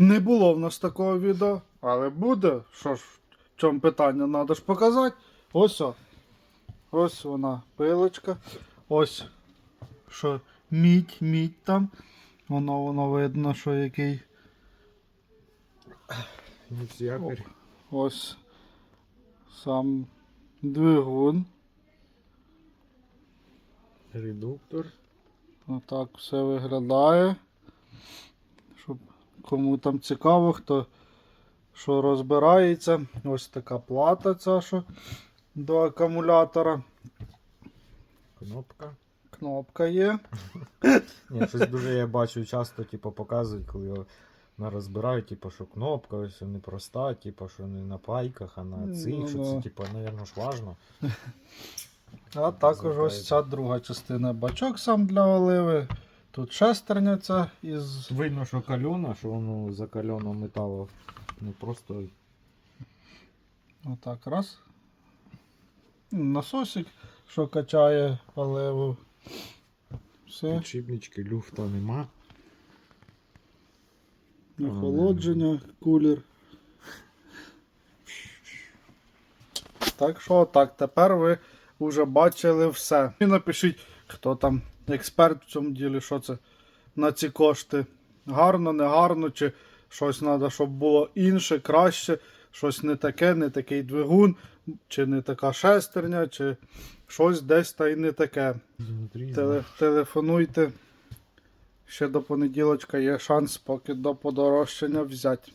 Не було в нас такого відео, але буде. Що ж, в чому питання? Надо ж показати. Ось о. Ось вона пилочка. Ось. Що мідь, мідь там. Воно воно видно, що який. Ось сам двигун. Редуктор. Отак все виглядає. Щоб кому там цікаво, хто що розбирається. Ось така плата ця, що до акумулятора. Кнопка. Кнопка є. Ні, щось дуже я бачу часто, типу, показують, коли його на розбирають, типу, що кнопка ось не проста, типу, що не на пайках, а на Ну, цих, що да. це, типу, напевно ж важно. А також ось ця друга частина. Бачок сам для оливи. Тут шестерня ця із. Видно, що кальона, що воно закальоно металу. Не просто Отак раз. Насосик, що качає оливу. Все. підшипнички, люфта нема. Охолодження, кулер. Так що так, тепер ви вже бачили все. І напишіть, хто там експерт в цьому ділі, що це на ці кошти. Гарно, не гарно, чи щось треба, щоб було інше, краще, щось не таке, не такий двигун, чи не така шестерня, чи щось десь та й не таке. Теле, телефонуйте. Ще до понеділочка є шанс, поки до подорожчання взяти.